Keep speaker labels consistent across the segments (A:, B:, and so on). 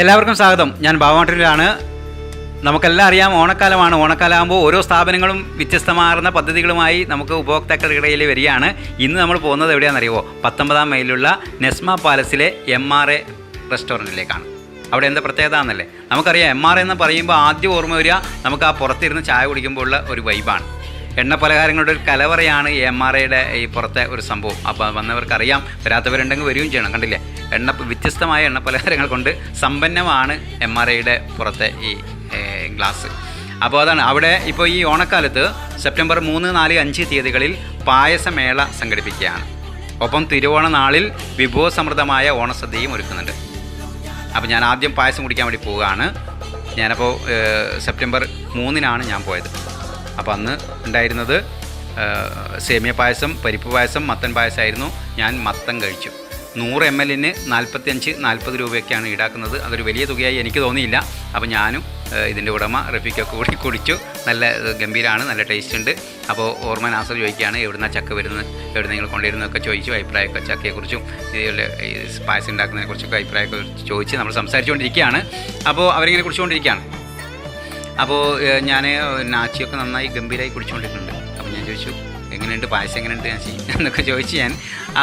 A: എല്ലാവർക്കും സ്വാഗതം. ഞാൻ ബാബാട്ടിലാണ് നമുക്കെല്ലാം അറിയാം ഓണക്കാലമാണ്. ഓണക്കാലമാകുമ്പോൾ ഓരോ സ്ഥാപനങ്ങളും വ്യത്യസ്തമാർന്ന പദ്ധതികളുമായി നമുക്ക് ഉപഭോക്താക്കളുടെ ഇടയിൽ വരികയാണ്. ഇന്ന് നമ്മൾ പോകുന്നത് എവിടെയാണെന്നറിയുമോ പത്തൊമ്പതാം മൈലുള്ള നെസ്മ പാലസിലെ എം ആർ എ റെസ്റ്റോറന്റിലേക്കാണ്. അവിടെ എന്താ പ്രത്യേകത എന്നല്ലേ? നമുക്കറിയാം എം ആർ എന്ന് പറയുമ്പോൾ ആദ്യം ഓർമ്മ വരിക നമുക്ക് ആ പുറത്തിരുന്ന് ചായ കുടിക്കുമ്പോഴുള്ള ഒരു വൈബാണ് എണ്ണ പലഹാരങ്ങളുടെ ഒരു കലവറയാണ് എം ആർ ഐയുടെ ഈ പുറത്തെ ഒരു സംഭവം. അപ്പോൾ വന്നവർക്കറിയാം. വരാത്തവരുണ്ടെങ്കിൽ വരികയും ചെയ്യണം. കണ്ടില്ലേ? എണ്ണ വ്യത്യസ്തമായ എണ്ണ പലഹാരങ്ങൾ കൊണ്ട് സമ്പന്നമാണ് എം ആർ ഐയുടെ പുറത്തെ ഈ ഗ്ലാസ്. അപ്പോൾ അതാണ്. അവിടെ ഇപ്പോൾ ഈ ഓണക്കാലത്ത് സെപ്റ്റംബർ മൂന്ന് നാല് അഞ്ച് തീയതികളിൽ പായസമേള സംഘടിപ്പിക്കുകയാണ്. ഒപ്പം തിരുവോണ നാളിൽ വിഭവസമൃദ്ധമായ ഓണസദ്യയും ഒരുക്കുന്നുണ്ട്. അപ്പോൾ ഞാൻ ആദ്യം പായസം കുടിക്കാൻ വേണ്ടി പോവുകയാണ്. ഞാനപ്പോൾ സെപ്റ്റംബർ മൂന്നിനാണ് ഞാൻ പോയത്. അപ്പോൾ അന്ന് ഉണ്ടായിരുന്നത് സേമിയ പായസം പരിപ്പ് പായസം മത്തൻ പായസമായിരുന്നു. ഞാൻ മത്തം കഴിച്ചു. നൂറ് എം എല്ലിന് നാൽപ്പത്തിയഞ്ച് നാൽപ്പത് രൂപയൊക്കെയാണ് ഈടാക്കുന്നത്. അതൊരു വലിയ തുകയായി എനിക്ക് തോന്നിയില്ല. അപ്പോൾ ഞാനും ഇതിന്റെ ഉടമ റഫീഖൊക്കെ കൂടി കുടിച്ചു. നല്ല ഗംഭീരമാണ് നല്ല ടേസ്റ്റ് ഉണ്ട്. അപ്പോൾ ഓർമ്മ നാസർ ചോദിക്കുകയാണ് എവിടുന്ന ചക്ക വരുന്നത്? എവിടെ നിങ്ങൾ കൊണ്ടുവരുന്നതൊക്കെ ചോദിച്ചു അഭിപ്രായമൊക്കെ ചക്കയെക്കുറിച്ചും ഇതുപോലെ പായസം ഉണ്ടാക്കുന്നതിനെക്കുറിച്ചൊക്കെ അഭിപ്രായമൊക്കെ ചോദിച്ച് നമ്മൾ സംസാരിച്ചുകൊണ്ടിരിക്കുകയാണ്. അപ്പോൾ അവരിങ്ങനെ കുടിച്ചുകൊണ്ടിരിക്കുകയാണ്. അപ്പോൾ ഞാൻ നാച്ചിയൊക്കെ നന്നായി ഗംഭീരമായി കുടിച്ചുകൊണ്ടിരിക്കുന്നുണ്ട് അപ്പോൾ ഞാൻ ചോദിച്ചു എങ്ങനെയുണ്ട്? പായസം എങ്ങനെയുണ്ട് നാച്ചി? എന്നൊക്കെ ചോദിച്ചു ഞാൻ.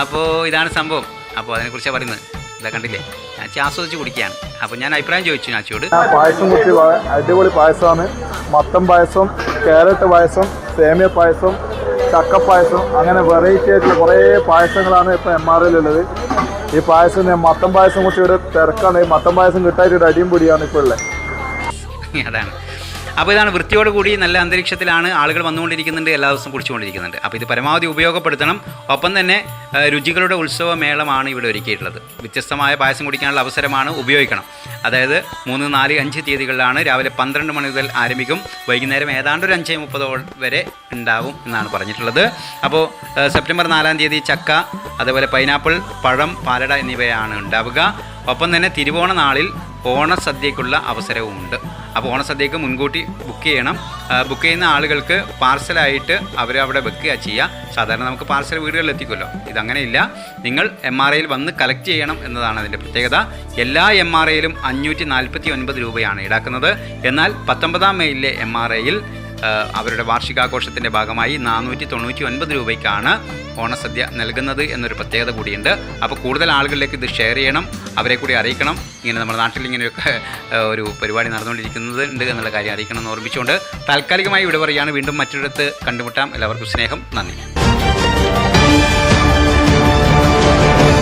A: അപ്പോൾ ഇതാണ് സംഭവം. അപ്പോൾ അതിനെക്കുറിച്ചാണ് പറയുന്നത്. ഇതാ കണ്ടില്ലേ? നാച്ചി ആസ്വദിച്ച് കുടിക്കുകയാണ്. അപ്പോൾ ഞാൻ അഭിപ്രായം ചോദിച്ചു നാച്ചിയോട്.
B: പായസം കുറിച്ച് അടിപൊളി പായസമാണ്. മത്തം പായസം കാരറ്റ് പായസം സേമിയ പായസം ചക്കപ്പായസം പായസം അങ്ങനെ വെറൈറ്റി ആയിട്ടുള്ള കുറേ പായസങ്ങളാണ് ഇപ്പോൾ എം ആർ ഉള്ളത്. ഈ പായസം ഞാൻ മത്തം പായസം കുറിച്ച് ഇവിടെ തിരക്കാണ് മത്തം പായസം കിട്ടായിട്ട് അടിയും പൊടിയാണ് ഇപ്പോൾ ഉള്ളത്.
A: അതാണ്. അപ്പോൾ ഇതാണ് വൃത്തിയോട് കൂടി നല്ല അന്തരീക്ഷത്തിലാണ് ആളുകൾ വന്നുകൊണ്ടിരിക്കുന്നുണ്ട് എല്ലാ ദിവസവും കുടിച്ചുകൊണ്ടിരിക്കുന്നുണ്ട് അപ്പോൾ ഇത് പരമാവധി ഉപയോഗപ്പെടുത്തണം. ഒപ്പം തന്നെ രുചികളുടെ ഉത്സവമേളമാണ് ഇവിടെ ഒരുക്കിയിട്ടുള്ളത്. വ്യത്യസ്തമായ പായസം കുടിക്കാനുള്ള അവസരമാണ് ഉപയോഗിക്കണം. അതായത് മൂന്ന് നാല് അഞ്ച് തീയതികളിലാണ് രാവിലെ പന്ത്രണ്ട് മണി മുതൽ ആരംഭിക്കും. വൈകുന്നേരം ഏതാണ്ട് ഒരു അഞ്ച് മുപ്പത് വരെ ഉണ്ടാവും എന്നാണ് പറഞ്ഞിട്ടുള്ളത്. അപ്പോൾ സെപ്റ്റംബർ നാലാം തീയതി ചക്ക അതുപോലെ പൈനാപ്പിൾ പഴം പാലട എന്നിവയാണ് ഉണ്ടാവുക. ഒപ്പം തന്നെ തിരുവോണ നാളിൽ ഓണസദ്യക്കുള്ള അവസരവുമുണ്ട്. അപ്പോൾ ഓണസദ്യക്ക് മുൻകൂട്ടി ബുക്ക് ചെയ്യണം. ബുക്ക് ചെയ്യുന്ന ആളുകൾക്ക് പാർസലായിട്ട് അവർ അവിടെ വെക്കുക ചെയ്യുക സാധാരണ നമുക്ക് പാർസൽ വീടുകളിൽ എത്തിക്കുമല്ലോ. ഇതങ്ങനെയില്ല. നിങ്ങൾ എം ആർ ഐയിൽ വന്ന് കളക്ട് ചെയ്യണം എന്നതാണ് അതിന്റെ പ്രത്യേകത. എല്ലാ എം ആർ ഐയിലും അഞ്ഞൂറ്റി നാൽപ്പത്തി ഒൻപത് രൂപയാണ് ഈടാക്കുന്നത്. എന്നാൽ പത്തൊമ്പതാം മെയിലെ എം ആർ ഐയിൽ അവരുടെ വാർഷികാഘോഷത്തിന്റെ ഭാഗമായി നാനൂറ്റി തൊണ്ണൂറ്റി ഒൻപത് രൂപയ്ക്കാണ് ഓണസദ്യ നൽകുന്നത് എന്നൊരു പ്രത്യേകത കൂടിയുണ്ട്. അപ്പോൾ കൂടുതൽ ആളുകളിലേക്ക് ഇത് ഷെയർ ചെയ്യണം അവരെ കൂടി അറിയിക്കണം. ഇങ്ങനെ നമ്മുടെ നാട്ടിൽ ഇങ്ങനെയൊക്കെ ഒരു പരിപാടി നടന്നുകൊണ്ടിരിക്കുന്നത് ഉണ്ട് എന്നുള്ള കാര്യം അറിയിക്കണം എന്ന് ഓർമ്മിച്ചുകൊണ്ട് താൽക്കാലികമായി ഇവിടെ പറയുകയാണ്. വീണ്ടും മറ്റൊരിടത്ത് കണ്ടുമുട്ടാം. എല്ലാവർക്കും സ്നേഹം നന്ദി.